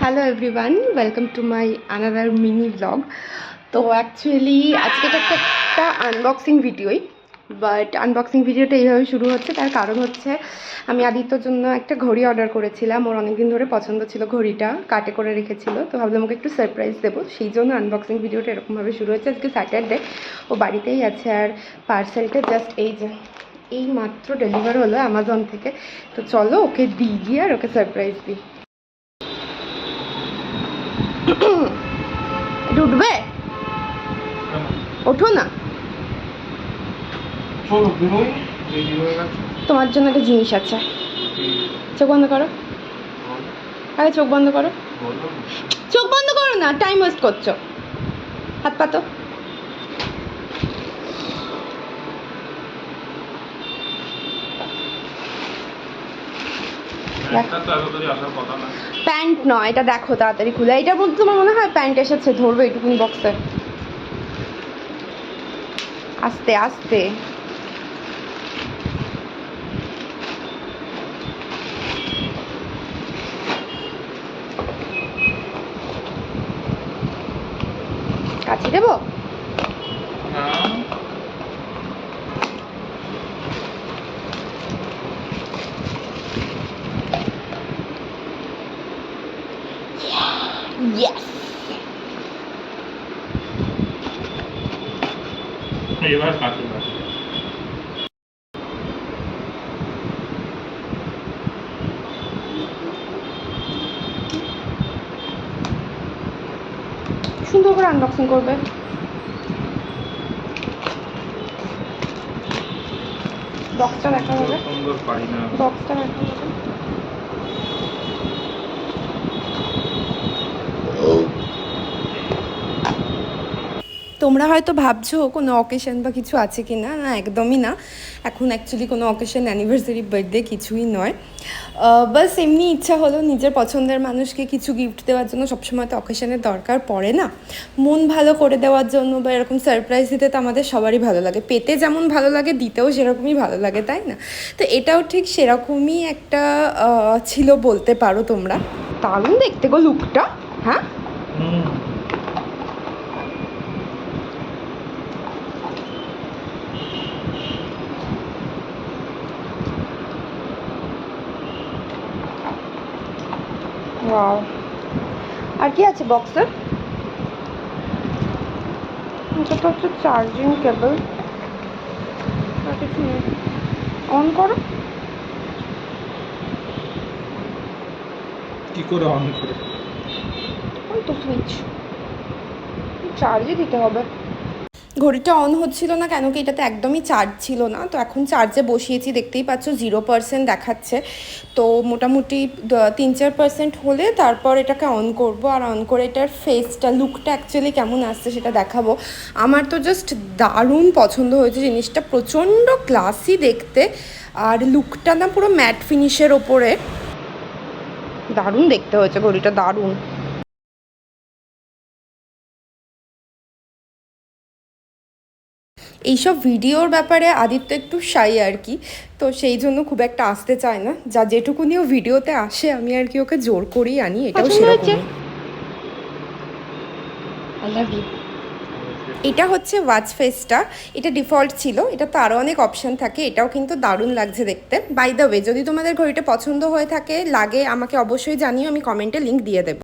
Hello everyone welcome to my another mini blog তো actually আজকে তো একটা আনবক্সিং ভিডিওই বাট আনবক্সিং ভিডিওটা এইভাবে শুরু হচ্ছে। তার কারণ হচ্ছে, আমি আদিত্যর জন্য একটা ঘড়ি অর্ডার করেছিলাম। ওর অনেকদিন ধরে পছন্দ ছিল ঘড়িটা, কাটে করে রেখেছিল। তো ভাবলাম ওকে একটু সারপ্রাইজ দেবো। সেই জন্য আনবক্সিং ভিডিওটা এরকমভাবে শুরু হচ্ছে। আজকে স্যাটারডে ও বাড়িতেই আছে আর পার্সেলটা জাস্ট এই যে, এই মাত্র ডেলিভার হলো অ্যামাজন থেকে। তো চলো ওকে দিই গিয়ে আর ওকে সারপ্রাইজ দিই। উঠবে? ওঠো না। তোমার জন্য একটা জিনিস আছে। চোখ বন্ধ করো। আরে চোখ বন্ধ করো। চোখ বন্ধ করো না টাইম ওয়েস্ট করছ। হাত পাতো একটা তো এতটাই আসার কথা না প্যান্ট নয় এটা দেখো তাড়াতাড়ি খুলে। এটার মধ্যে তোমার মনে হয় প্যান্ট এসেছে? ধরবে এটুকুনি বক্সে আস্তে আস্তে। কাছে দেবো হ্যাঁ ইয়েস এবার কাছে সুন্দর করে আনবক্সিং করবে। বক্সটা দেখা হবে। বক্সটা দেখা হবে। তোমরা হয়তো ভাবছ, কোনো অকেশন বা কিছু আছে কি না না একদমই না। এখন অ্যাকচুয়ালি কোনো অকেশন অ্যানিভার্সারি বার্থডে কিছুই নয়। বাস এমনি ইচ্ছা হলো নিজের পছন্দের মানুষকে কিছু গিফট দেওয়ার জন্য। সবসময় তো অকেশনের দরকার পড়ে না। মন ভালো করে দেওয়ার জন্য বা এরকম সারপ্রাইজ দিতে তো আমাদের সবারই ভালো লাগে। পেতে যেমন ভালো লাগে, দিতেও সেরকমই ভালো লাগে, তাই না? তো এটাও ঠিক সেরকমই একটা ছিল বলতে পারো তোমরা। দারুণ দেখতে গো লুকটা হ্যাঁ? ওয়াও আর কি আছে বক্সে এটা হচ্ছে চার্জিং কেবল আর কিছু নেই। অন করো। কি করে অন করে ওই তো সুইচ চার্জে দিতে হবে। ঘড়িটা অন হচ্ছিল না কেন কি এটাতে একদমই চার্জ ছিল না। তো এখন চার্জে বসিয়েছি, দেখতেই পাচ্ছ জিরো পার্সেন্ট দেখাচ্ছে। তো মোটামুটি তিন চার পার্সেন্ট হলে তারপর এটাকে অন করব আর অন করে এটার ফেসটা লুকটা অ্যাকচুয়ালি কেমন আসছে সেটা দেখাবো। আমার তো জাস্ট দারুণ পছন্দ হয়েছে জিনিসটা, প্রচণ্ড ক্লাসি দেখতে। আর লুকটা না পুরো ম্যাট ফিনিশের ওপরে। দারুণ দেখতে হয়েছে ঘড়িটা, দারুণ। এইসব ভিডিওর ব্যাপারে আদিত্য একটু সাই আর কি। তো সেই জন্য খুব একটা আসতে চায় না। যা যেটুকুনিও ভিডিওতে আসে আমি আর কি ওকে জোর করেই আনি এটাও? সেরকম আই লাভ ইউ এটা হচ্ছে ওয়াচ ফেসটা এটা ডিফল্ট ছিল এটা তো আরও অনেক অপশন থাকে এটাও কিন্তু দারুণ লাগছে দেখতে। বাই দ্য ওয়ে যদি তোমাদের ঘড়িটা পছন্দ হয়ে থাকে লাগে আমাকে অবশ্যই জানিও আমি কমেন্টে লিংক দিয়ে দেবো।